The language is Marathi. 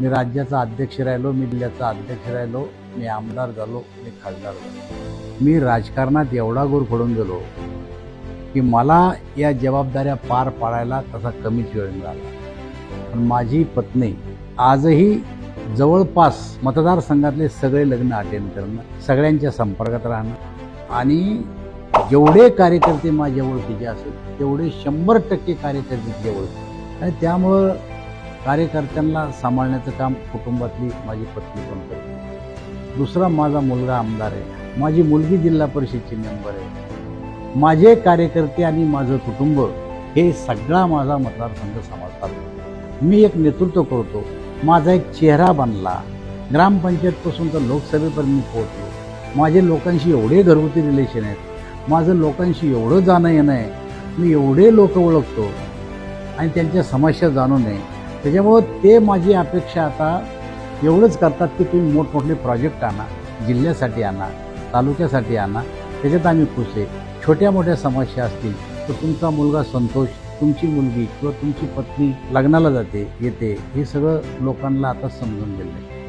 मी राज्याचा अध्यक्ष राहिलो मी जिल्ह्याचा अध्यक्ष राहिलो मी आमदार झालो मी खासदार झालो. मी राजकारणात एवढा गोर पडून गेलो की मला या जबाबदाऱ्या पार पाडायला तसा कमीच वेळ मिळाला. पण माझी पत्नी आजही जवळपास मतदारसंघातले सगळे लग्न अटेंड करणं सगळ्यांच्या संपर्कात राहणं आणि जेवढे कार्यकर्ते माझ्या ओळखीचे असेल तेवढे शंभर टक्के कार्यकर्ते तिच्या ओळखी आणि त्यामुळं कार्यकर्त्यांना सांभाळण्याचं काम कुटुंबातली माझी पत्नी पण करते. दुसरा माझा मुलगा आमदार आहे. माझी मुलगी जिल्हा परिषदची मेंबर आहे. माझे कार्यकर्ते आणि माझं कुटुंब हे सगळा माझा मतदारसंघ सांभाळतात. मी एक नेतृत्व करतो. माझा एक चेहरा बनला. ग्रामपंचायतपासून तर लोकसभेपर्यंत मी पोहोचलो. माझे लोकांशी एवढे घरगुती रिलेशन आहेत. माझं लोकांशी एवढं जाणं येणं आहे. मी एवढे लोक ओळखतो. आणि त्यांच्या समस्या जाणून आहे त्याच्यामुळं ते माझी अपेक्षा आता एवढंच करतात की तुम्ही मोठमोठे प्रोजेक्ट आणा जिल्ह्यासाठी आणा तालुक्यासाठी आणा त्याच्यात आम्ही खुश आहे. छोट्या मोठ्या समस्या असतील तर तुमचा मुलगा संतोष तुमची मुलगी किंवा तुमची पत्नी लग्नाला जाते येते हे सगळं लोकांना आता समजून गेलं आहे